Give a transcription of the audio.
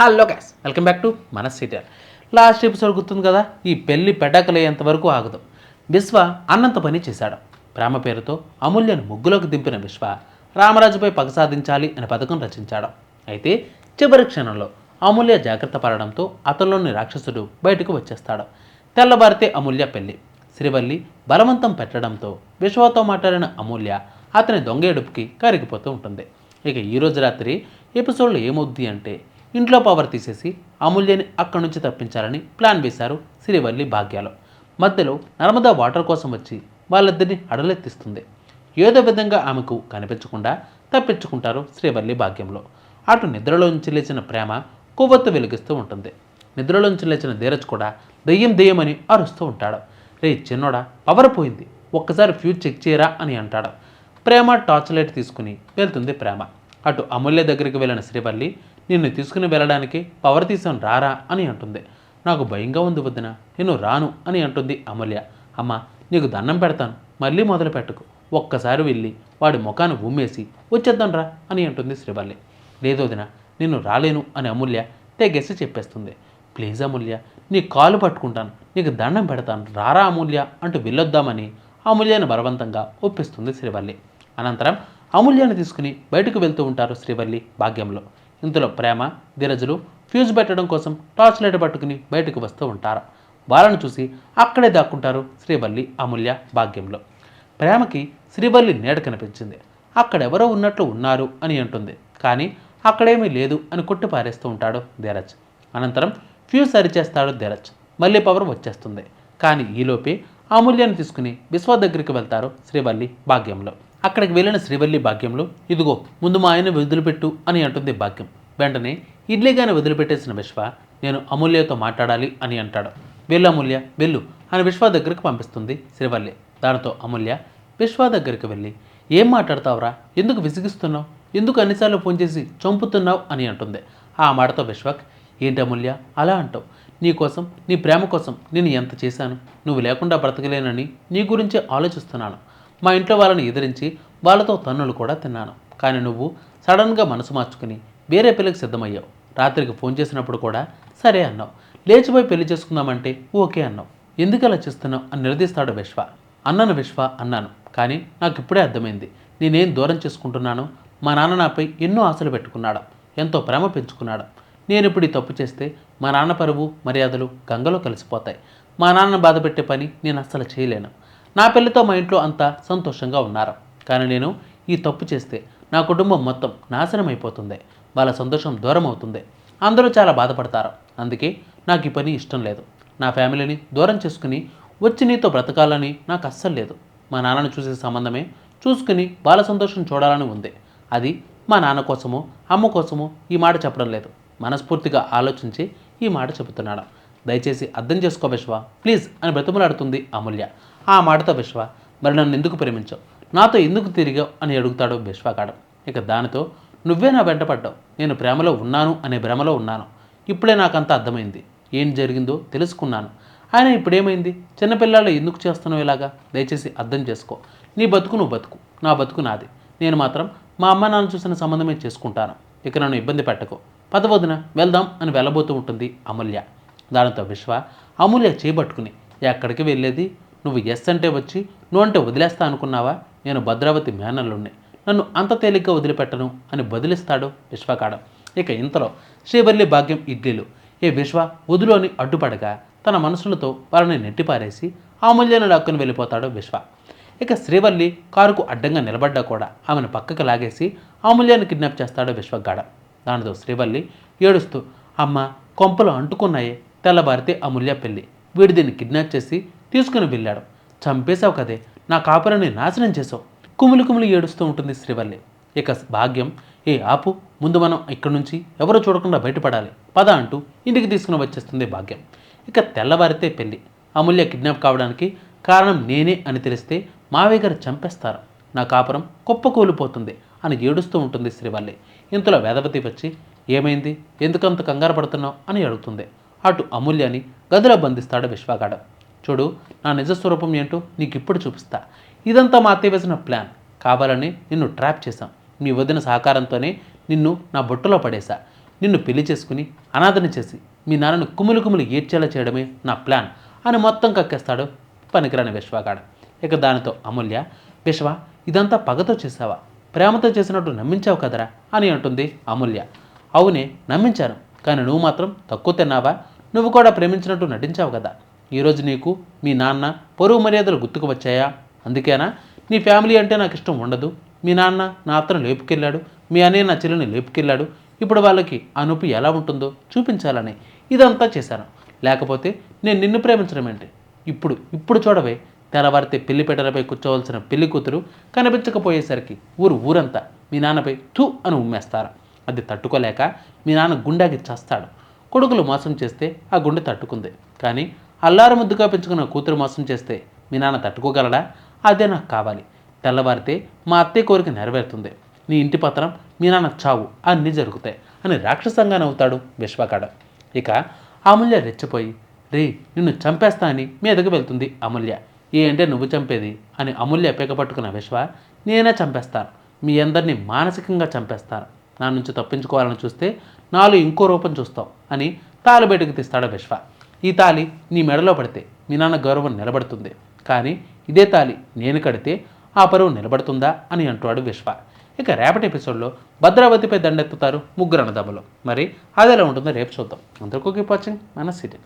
Hello guys welcome back to మన serial last episode గుర్తుంది కదా ఈ పెళ్ళి పెటాకలయ్యేంత వరకు ఆగదు. విశ్వ అన్నంత పని చేశాడు. ప్రేమ పేరుతో అమూల్యను ముగ్గులోకి దింపిన విశ్వ రామరాజుపై పగ సాధించాలి అనే పథకం రచించాడు. అయితే చివరి క్షణంలో అమూల్య జాగ్రత్త పడడంతో అతనిలోని రాక్షసుడు బయటకు వచ్చేస్తాడు. తెల్లబారితే అమూల్య పెళ్ళి. శ్రీవల్లి బలవంతం పెట్టడంతో విశ్వతో మాట్లాడిన అమూల్య అతని దొంగ ఎడుపుకి కరిగిపోతూ ఉంటుంది. ఇక ఈ రోజు రాత్రి ఎపిసోడ్లో ఏమవుద్ది అంటే ఇంట్లో పవర్ తీసేసి అమూల్యని అక్కడి నుంచి తప్పించాలని ప్లాన్ వేశారు శ్రీవల్లి భాగ్యాలు. మధ్యలో నర్మదా వాటర్ కోసం వచ్చి వాళ్ళిద్దరిని అడలెత్తిస్తుంది. ఏదో విధంగా ఆమెకు కనిపించకుండా తప్పించుకుంటారు శ్రీవల్లి భాగ్యంలో. అటు నిద్రలోంచి లేచిన ప్రేమ కొవ్వొత్తు వెలిగిస్తూ ఉంటుంది. నిద్రలోంచి లేచిన ధీరజ్ కూడా దెయ్యం దెయ్యమని అరుస్తూ ఉంటాడు. రే చిన్నోడా పవర్ పోయింది. ఒక్కసారి ఫ్యూజ్ చెక్ చేయరా అని అంటాడు. ప్రేమ టార్చ్ లైట్ తీసుకుని వెళ్తుంది ప్రేమ. అటు అమూల్య దగ్గరికి వెళ్ళిన శ్రీవల్లి నిన్ను తీసుకుని వెళ్ళడానికి పవర్ తీసాం రారా అని అంటుంది. నాకు భయంగా ఉంది వదిన నేను రాను అని అంటుంది అమూల్య. అమ్మ నీకు దండం పెడతాను మళ్ళీ మొదలు పెట్టుకు. ఒక్కసారి వెళ్ళి వాడి ముఖాన్ని ఉమ్మేసి వచ్చేద్దాం రా అని అంటుంది శ్రీవల్లి. లేదు వదిన నేను రాలేను అని అమూల్య తెగేసి చెప్పేస్తుంది. ప్లీజ్ అమూల్య నీ కాలు పట్టుకుంటాను నీకు దండం పెడతాను రారా అమూల్య అంటూ వెళ్ళొద్దామని అమూల్యను బలవంతంగా ఒప్పిస్తుంది శ్రీవల్లి. అనంతరం అమూల్యాన్ని తీసుకుని బయటకు వెళ్తూ ఉంటారు శ్రీవల్లి భాగ్యంలో. ఇంతలో ప్రేమ ధీరజులు ఫ్యూజ్ పెట్టడం కోసం టార్చ్ లైట్ పట్టుకుని బయటకు వస్తూ ఉంటారు. వాళ్ళను చూసి అక్కడే దాక్కుంటారు శ్రీవల్లి అమూల్య భాగ్యంలో. ప్రేమకి శ్రీవల్లి నీడ కనిపించింది. అక్కడెవరో ఉన్నట్లు ఉన్నారు అని అంటుంది. కానీ అక్కడేమీ లేదు అని కొట్టి పారేస్తూ ఉంటాడు ధీరజ్. అనంతరం ఫ్యూజ్ సరిచేస్తాడు ధీరజ్. మళ్ళీ పవర్ వచ్చేస్తుంది. కానీ ఈలోపే అమూల్యను తీసుకుని విశ్వ దగ్గరికి వెళ్తారు శ్రీవల్లి భాగ్యంలో. అక్కడికి వెళ్ళిన శ్రీవల్లి భాగ్యంలో ఇదిగో ముందు మా ఆయన వదిలిపెట్టు అని అంటుంది భాగ్యం. వెంటనే ఇడ్లీగానే వదిలిపెట్టేసిన విశ్వ నేను అమూల్యతో మాట్లాడాలి అని అంటాడు. వెళ్ళు అమూల్య వెళ్ళు అని విశ్వ దగ్గరికి పంపిస్తుంది శ్రీవల్లి. దానితో అమూల్య విశ్వ దగ్గరికి వెళ్ళి ఏం మాట్లాడతావురా? ఎందుకు విసిగిస్తున్నావు? ఎందుకు అన్నిసార్లు ఫోన్ చేసి చంపుతున్నావు? అని అంటుంది. ఆ మాటతో విశ్వక్ ఏంటి అమూల్య అలా అంటావు. నీ కోసం నీ ప్రేమ కోసం నేను ఎంత చేశాను? నువ్వు లేకుండా బ్రతకలేనని నీ గురించి ఆలోచిస్తున్నాను. మా ఇంట్లో వాళ్ళని ఎదిరించి వాళ్ళతో తన్నులు కూడా తిన్నాను. కానీ నువ్వు సడన్గా మనసు మార్చుకుని వేరే పెళ్ళికి సిద్ధమయ్యావు. రాత్రికి ఫోన్ చేసినప్పుడు కూడా సరే అన్నావు. లేచిపోయి పెళ్ళి చేసుకుందామంటే ఓకే అన్నావు. ఎందుకు అలా చేస్తున్నావు అని నిలదీస్తాడు విశ్వ. అన్నాను విశ్వ అన్నాను. కానీ నాకు ఇప్పుడే అర్థమైంది. నేనేం దూరం చేసుకుంటున్నానో? మా నాన్న నాపై ఎన్నో ఆశలు పెట్టుకున్నాడు. ఎంతో ప్రేమ పెంచుకున్నాడు. నేను ఇప్పుడు ఈ తప్పు చేస్తే మా నాన్న పరువు మర్యాదలు గంగలో కలిసిపోతాయి. మా నాన్న బాధపెట్టే పని నేను అస్సలు చేయలేను. నా పెళ్ళితో మా ఇంట్లో అంతా సంతోషంగా ఉన్నారు. కానీ నేను ఈ తప్పు చేస్తే నా కుటుంబం మొత్తం నాశనం అయిపోతుంది వాళ్ళ సంతోషం దూరం అవుతుంది అందరూ చాలా బాధపడతారు. అందుకే నాకు ఈ పని ఇష్టం లేదు. నా ఫ్యామిలీని దూరం చేసుకుని వచ్చి నీతో బ్రతకాలని నాకు అస్సలు లేదు. మా నాన్నను చూసే సంబంధమే చూసుకుని వాళ్ళ సంతోషం చూడాలని ఉంది. అది మా నాన్న కోసమో అమ్మ కోసమో ఈ మాట చెప్పడం లేదు. మనస్ఫూర్తిగా ఆలోచించి ఈ మాట చెబుతున్నాడు. దయచేసి అర్థం చేసుకో విశ్వ. ప్లీజ్ అని బ్రతిమలాడుతుంది అమూల్య. ఆ మాటతో విశ్వ మరి నన్ను ఎందుకు ప్రేమించావు? నాతో ఎందుకు తిరిగావు అని అడుగుతాడు విశ్వకాడం ఇక దానితో నువ్వే నా వెంటపడ్డావు నేను ప్రేమలో ఉన్నాను అనే భ్రమలో ఉన్నాను. ఇప్పుడే నాకంతా అర్థమైంది. ఏం జరిగిందో తెలుసుకున్నాను. ఆయన ఇప్పుడేమైంది? చిన్నపిల్లలు ఎందుకు చేస్తున్నావు ఇలాగా? దయచేసి అర్థం చేసుకో. నీ బతుకు నువ్వు బతుకు. నా బతుకు నాది. నేను మాత్రం మా అమ్మ నాన్న చూసిన సంబంధమే చేసుకుంటాను. ఇక నన్ను ఇబ్బంది పెట్టకు. పదవదిన వెళ్దాం అని వెళ్ళబోతూ ఉంటుంది అమూల్య. దానితో విశ్వ అమూల్య చేపట్టుకుని ఎక్కడికి వెళ్ళేది? నువ్వు ఎస్ అంటే వచ్చి నువ్వు అంటే వదిలేస్తా అనుకున్నావా? నేను భద్రావతి మేనల్లుణ్ణి. నన్ను అంత తేలిగ్గా వదిలిపెట్టను అని బదిలిస్తాడు విశ్వకాడం ఇక ఇంతలో శ్రీవల్లి భాగ్యం ఇడ్లీలు. ఏ విశ్వ వదులు అని అడ్డుపడగా తన మనసులతో వారిని నెట్టిపారేసి అమూల్యను లాక్కుని వెళ్ళిపోతాడు విశ్వ. ఇక శ్రీవల్లి కారుకు అడ్డంగా నిలబడ్డా కూడా ఆమెను పక్కకు లాగేసి అమూల్యాన్ని కిడ్నాప్ చేస్తాడు విశ్వగాడ. దానితో శ్రీవల్లి ఏడుస్తూ అమ్మ కొంపలు అంటుకున్నాయే. తెల్లబారితే అమూల్య పెళ్ళి. వీడు దీన్ని కిడ్నాప్ చేసి తీసుకుని వెళ్ళాడు. చంపేశావు కదే. నా కాపురాన్ని నాశనం చేసావు కుమిలి కుమిలి ఏడుస్తూ ఉంటుంది శ్రీవల్లి. ఇక భాగ్యం ఏ ఆపు ముందు మనం ఇక్కడి నుంచి ఎవరు చూడకుండా బయటపడాలి. పద అంటూ ఇంటికి తీసుకుని వచ్చేస్తుంది భాగ్యం. ఇక తెల్లవారితే పెళ్ళి. అమూల్య కిడ్నాప్ కావడానికి కారణం నేనే అని తెలిస్తే మావయ్య గారు చంపేస్తారు. నా కాపురం కుప్పకూలిపోతుంది అని ఏడుస్తూ ఉంటుంది శ్రీవల్లి. ఇంతలో వేదవతి వచ్చి ఏమైంది? ఎందుకంత కంగారు పడుతున్నావు? అని అడుగుతుంది. అటు అమూల్యని గదిలో బంధిస్తాడు విశ్వగాడు. చూడు నా నిజ స్వరూపం ఏంటో నీకు ఇప్పుడు చూపిస్తా. ఇదంతా మా అత్తయ్య వేసిన ప్లాన్. కావాలని నిన్ను ట్రాప్ చేశాం. మీ వదిన సహకారంతోనే నిన్ను నా బొట్టులో పడేశా. నిన్ను పెళ్ళి చేసుకుని అనాథని చేసి మీ నాన్నను కుమిలి కుమిలి ఏడ్చేలా చేయడమే నా ప్లాన్ అని మొత్తం కక్కేస్తాడు పనికిరాని విశ్వగాడ. ఇక దానితో అమూల్య విశ్వ ఇదంతా పగతో చేసావా ప్రేమతో చేసినట్టు నమ్మించావు కదరా? అని అంటుంది అమూల్య. అవునే నమ్మించాను. కానీ నువ్వు మాత్రం తక్కువ తిన్నావా? నువ్వు కూడా ప్రేమించినట్టు నటించావు కదా. ఈరోజు నీకు మీ నాన్న పరువు మర్యాదలు గుర్తుకు వచ్చాయా? అందుకేనా? నీ ఫ్యామిలీ అంటే నాకు ఇష్టం ఉండదు. మీ నాన్న నా అత్తను లేపుకెళ్ళాడు. మీ అన్నయ్య నా చెల్లిని లేపుకెళ్ళాడు. ఇప్పుడు వాళ్ళకి ఆ నొప్పి ఎలా ఉంటుందో చూపించాలని ఇదంతా చేశాను. లేకపోతే నేను నిన్ను ప్రేమించడం ఏంటి? ఇప్పుడు ఇప్పుడు చూడవే. తెల్లవారితే పెళ్ళి పెట్టలపై కూర్చోవలసిన పెళ్ళి కూతురు కనిపించకపోయేసరికి ఊరు ఊరంతా మీ నాన్నపై థూ అని ఉమ్మేస్తారు. అది తట్టుకోలేక మీ నాన్న గుండాకి చస్తాడు. కొడుకులు మోసం చేస్తే ఆ గుండె తట్టుకుంది. కానీ అల్లారు ముద్దుగా పెంచుకున్న కూతురు మోసం చేస్తే మీ నాన్న తట్టుకోగలడా? అదే నాకు కావాలి. తెల్లవారితే మా అత్తయ్య కోరిక నెరవేరుతుంది. నీ ఇంటి పత్రం మీ నాన్న చావు అన్నీ జరుగుతాయి అని రాక్షసంగా నవ్వుతాడు విశ్వకాడ ఇక అమూల్య రెచ్చిపోయి రే నిన్ను చంపేస్తా అని మీదకు వెళ్తుంది అమూల్య. ఏ అంటే నువ్వు చంపేది? అని అమూల్య పెగ పట్టుకున్న విశ్వ నేనే చంపేస్తాను. మీ అందరినీ మానసికంగా చంపేస్తాను. నా నుంచి తప్పించుకోవాలని చూస్తే నాలో ఇంకో రూపం చూస్తావు అని తాళి బయటకు తీస్తాడు విశ్వ. ఈ తాళి నీ మెడలో పడితే మీ నాన్న గౌరవం నిలబడుతుంది. కానీ ఇదే తాళి నేను కడితే ఆ పరువు నిలబడుతుందా అని అంటాడు విశ్వ. ఇక రేపటి ఎపిసోడ్లో భద్రావతిపై దండెత్తుతారు ముగ్గురు అన్నదమ్ములు. మరి అదేలా ఉంటుందో రేపు చూద్దాం. అందరికీ వాచింగ్ మన సిటీ.